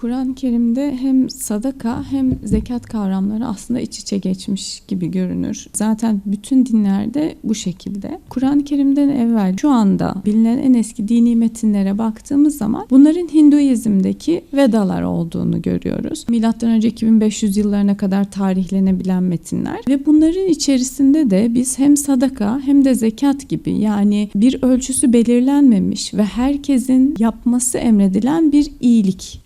Kur'an-ı Kerim'de hem sadaka hem zekat kavramları aslında iç içe geçmiş gibi görünür. Zaten bütün dinlerde bu şekilde. Kur'an-ı Kerim'den evvel şu anda bilinen en eski dini metinlere baktığımız zaman bunların Hinduizm'deki Vedalar olduğunu görüyoruz. Milattan önce 2500 yıllarına kadar tarihlenebilen metinler ve bunların içerisinde de biz hem sadaka hem de zekat gibi yani bir ölçüsü belirlenmemiş ve herkesin yapması emredilen bir iyilik,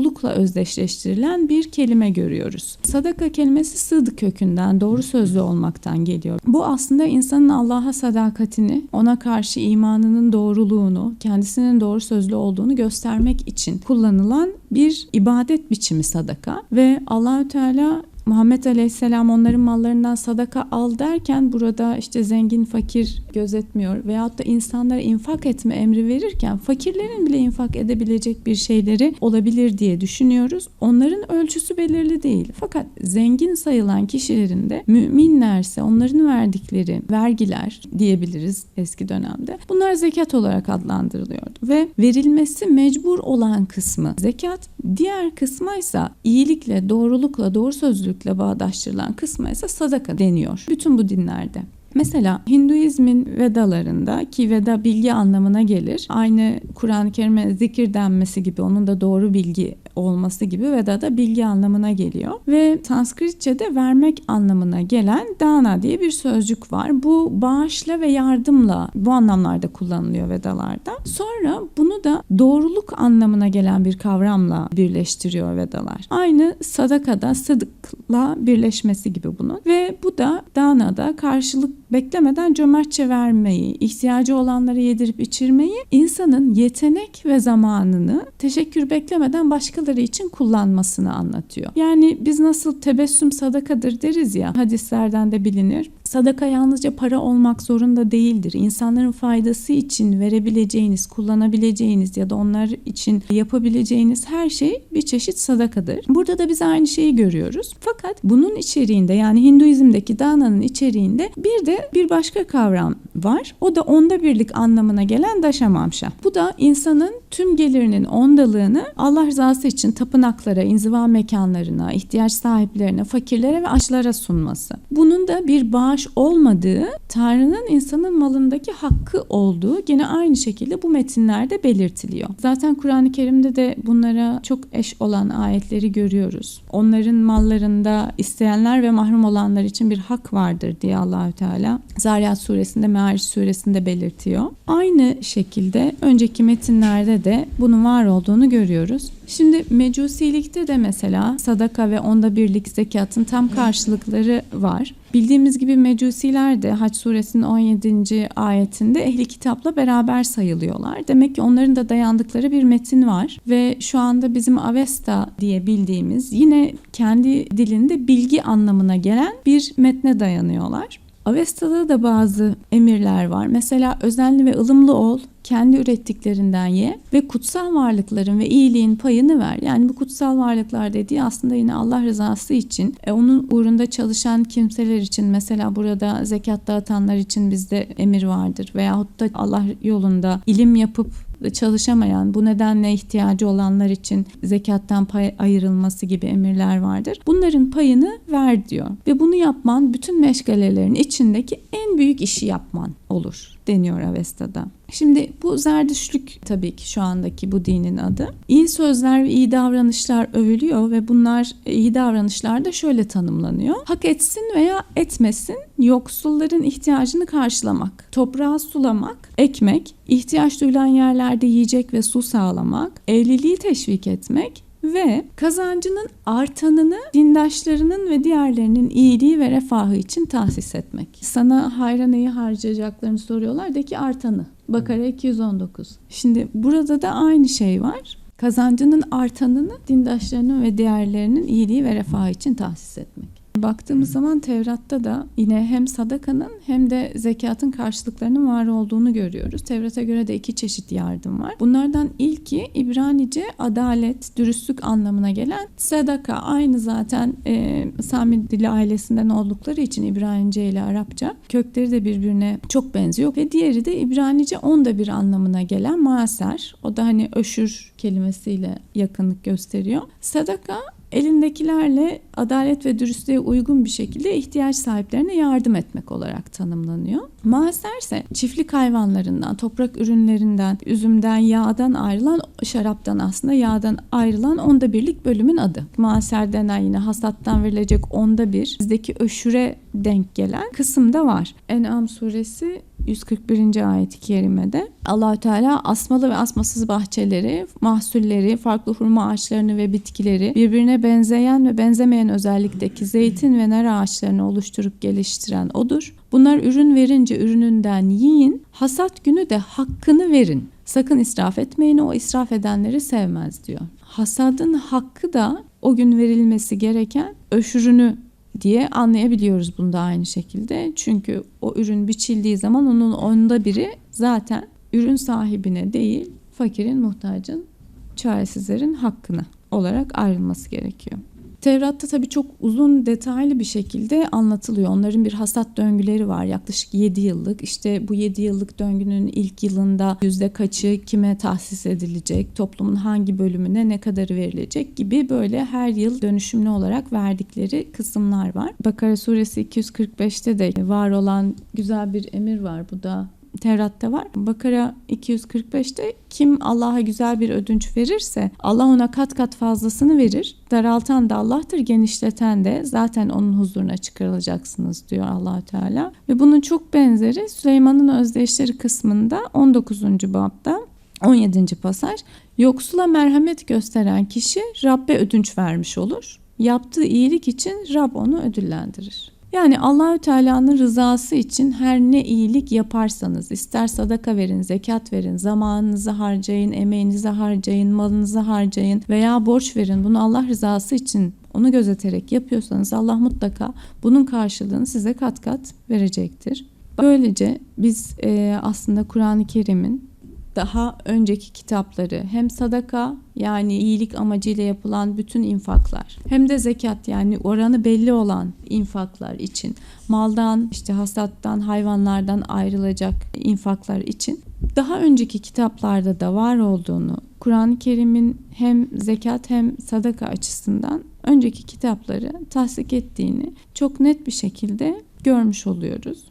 doğrulukla özdeşleştirilen bir kelime görüyoruz. Sadaka kelimesi sıdık kökünden, doğru sözlü olmaktan geliyor. Bu aslında insanın Allah'a sadakatini, ona karşı imanının doğruluğunu, kendisinin doğru sözlü olduğunu göstermek için kullanılan bir ibadet biçimi sadaka ve Allahü Teala Muhammed Aleyhisselam onların mallarından sadaka al derken burada işte zengin fakir gözetmiyor veyahut da insanlara infak etme emri verirken fakirlerin bile infak edebilecek bir şeyleri olabilir diye düşünüyoruz. Onların ölçüsü belirli değil. Fakat zengin sayılan kişilerin de müminlerse onların verdikleri vergiler diyebiliriz eski dönemde. Bunlar zekat olarak adlandırılıyordu ve verilmesi mecbur olan kısmı zekat, diğer kısmı ise iyilikle, doğrulukla, doğru sözlülükle bağdaştırılan kısmı ise sadaka deniyor. Bütün bu dinlerde. Mesela Hinduizmin Vedalarında ki Veda bilgi anlamına gelir. Aynı Kur'an-ı Kerim'e zikir denmesi gibi onun da doğru bilgi olması gibi Veda da bilgi anlamına geliyor. Ve Sanskritçe'de vermek anlamına gelen dana diye bir sözcük var. Bu bağışla ve yardımla bu anlamlarda kullanılıyor Vedalarda. Sonra bunu da doğruluk anlamına gelen bir kavramla birleştiriyor Vedalar. Aynı sadakada sıdıkla birleşmesi gibi bunun. Ve bu da danada karşılık beklemeden cömertçe vermeyi, ihtiyacı olanlara yedirip içirmeyi, insanın yetenek ve zamanını teşekkür beklemeden başkaları için kullanmasını anlatıyor. Yani biz nasıl tebessüm sadakadır deriz ya, hadislerden de bilinir. Sadaka yalnızca para olmak zorunda değildir. İnsanların faydası için verebileceğiniz, kullanabileceğiniz ya da onlar için yapabileceğiniz her şey bir çeşit sadakadır. Burada da biz aynı şeyi görüyoruz. Fakat bunun içeriğinde yani Hinduizm'deki dananın içeriğinde bir de bir başka kavram var. O da onda birlik anlamına gelen daşamamşa. Bu da insanın tüm gelirinin ondalığını Allah rızası için tapınaklara, inziva mekanlarına, ihtiyaç sahiplerine, fakirlere ve açlara sunması. Bunun da bir bağış olmadığı, Tanrı'nın insanın malındaki hakkı olduğu gene aynı şekilde bu metinlerde belirtiliyor. Zaten Kur'an-ı Kerim'de de bunlara çok eş olan ayetleri görüyoruz. Onların mallarında isteyenler ve mahrum olanlar için bir hak vardır diye Allahü Teala Zariyat suresinde, Meariç suresinde belirtiyor. Aynı şekilde önceki metinlerde de bunun var olduğunu görüyoruz. Şimdi mecusilikte de mesela sadaka ve onda birlik zekatın tam karşılıkları var. Bildiğimiz gibi mecusiler de Haç suresinin 17. ayetinde ehli kitapla beraber sayılıyorlar. Demek ki onların da dayandıkları bir metin var ve şu anda bizim Avesta diye bildiğimiz yine kendi dilinde bilgi anlamına gelen bir metne dayanıyorlar. Avesta'da da bazı emirler var. Mesela özenli ve ılımlı ol, kendi ürettiklerinden ye ve kutsal varlıkların ve iyiliğin payını ver. Yani bu kutsal varlıklar dediği aslında yine Allah rızası için, e, onun uğrunda çalışan kimseler için mesela burada zekat dağıtanlar için bizde emir vardır. Veyahut da Allah yolunda ilim yapıp çalışamayan, bu nedenle ihtiyacı olanlar için zekattan pay ayrılması gibi emirler vardır. Bunların payını ver diyor. Ve bunu yapman bütün meşgalelerin içindeki en büyük işi yapman olur deniyor Avesta'da. Şimdi bu zerdüşlük tabii ki şu andaki bu dinin adı. İyi sözler ve iyi davranışlar övülüyor ve bunlar iyi davranışlar da şöyle tanımlanıyor. Hak etsin veya etmesin yoksulların ihtiyacını karşılamak, toprağı sulamak, ekmek, ihtiyaç duyulan yerlerde yiyecek ve su sağlamak, evliliği teşvik etmek, ve kazancının artanını dindaşlarının ve diğerlerinin iyiliği ve refahı için tahsis etmek. Sana hayra neyi harcayacaklarını soruyorlar de ki artanı. Bakara 219. Şimdi burada da aynı şey var. Kazancının artanını dindaşlarının ve diğerlerinin iyiliği ve refahı için tahsis etmek. Baktığımız zaman Tevrat'ta da yine hem sadakanın hem de zekatın karşılıklarının var olduğunu görüyoruz. Tevrat'a göre de iki çeşit yardım var. Bunlardan ilki İbranice adalet, dürüstlük anlamına gelen sadaka. Aynı zaten e, Sami dili ailesinden oldukları için İbranice ile Arapça kökleri de birbirine çok benziyor. Ve diğeri de İbranice onda bir anlamına gelen maser. O da hani öşür kelimesiyle yakınlık gösteriyor. Sadaka elindekilerle adalet ve dürüstlüğe uygun bir şekilde ihtiyaç sahiplerine yardım etmek olarak tanımlanıyor. Maaser ise çiftlik hayvanlarından, toprak ürünlerinden, üzümden, yağdan ayrılan, şaraptan aslında yağdan ayrılan onda birlik bölümün adı. Maaser denen yine hasattan verilecek onda bir, bizdeki öşüre denk gelen kısım da var. En'am suresi 141. ayet-i kerimede Allahü Teala asmalı ve asmasız bahçeleri, mahsulleri, farklı hurma ağaçlarını ve bitkileri, birbirine benzeyen ve benzemeyen özellikteki zeytin ve nar ağaçlarını oluşturup geliştiren odur. Bunlar ürün verince ürününden yiyin, hasat günü de hakkını verin. Sakın israf etmeyin, o israf edenleri sevmez diyor. Hasadın hakkı da o gün verilmesi gereken öşürünü diye anlayabiliyoruz bunda aynı şekilde. Çünkü o ürün biçildiği zaman onun onda biri zaten ürün sahibine değil fakirin, muhtacın, çaresizlerin hakkına olarak ayrılması gerekiyor. Tevrat'ta tabii çok uzun detaylı bir şekilde anlatılıyor. Onların bir hasat döngüleri var yaklaşık 7 yıllık. İşte bu 7 yıllık döngünün ilk yılında yüzde kaçı kime tahsis edilecek, toplumun hangi bölümüne ne kadarı verilecek gibi böyle her yıl dönüşümlü olarak verdikleri kısımlar var. Bakara suresi 245'te de var olan güzel bir emir var. Bu da Tevrat'ta var. Bakara 245'te kim Allah'a güzel bir ödünç verirse Allah ona kat kat fazlasını verir. Daraltan da Allah'tır, genişleten de zaten onun huzuruna çıkarılacaksınız diyor Allahü Teala. Ve bunun çok benzeri Süleyman'ın özdeşleri kısmında 19. babda 17. pasaj yoksula merhamet gösteren kişi Rabbe ödünç vermiş olur. Yaptığı iyilik için Rab onu ödüllendirir. Yani Allahü Teala'nın rızası için her ne iyilik yaparsanız, ister sadaka verin, zekat verin, zamanınızı harcayın, emeğinizi harcayın, malınızı harcayın veya borç verin. Bunu Allah rızası için onu gözeterek yapıyorsanız Allah mutlaka bunun karşılığını size kat kat verecektir. Böylece biz aslında Kur'an-ı Kerim'in daha önceki kitapları hem sadaka yani iyilik amacıyla yapılan bütün infaklar hem de zekat yani oranı belli olan infaklar için maldan işte hasattan hayvanlardan ayrılacak infaklar için daha önceki kitaplarda da var olduğunu Kur'an-ı Kerim'in hem zekat hem sadaka açısından önceki kitapları tasdik ettiğini çok net bir şekilde görmüş oluyoruz.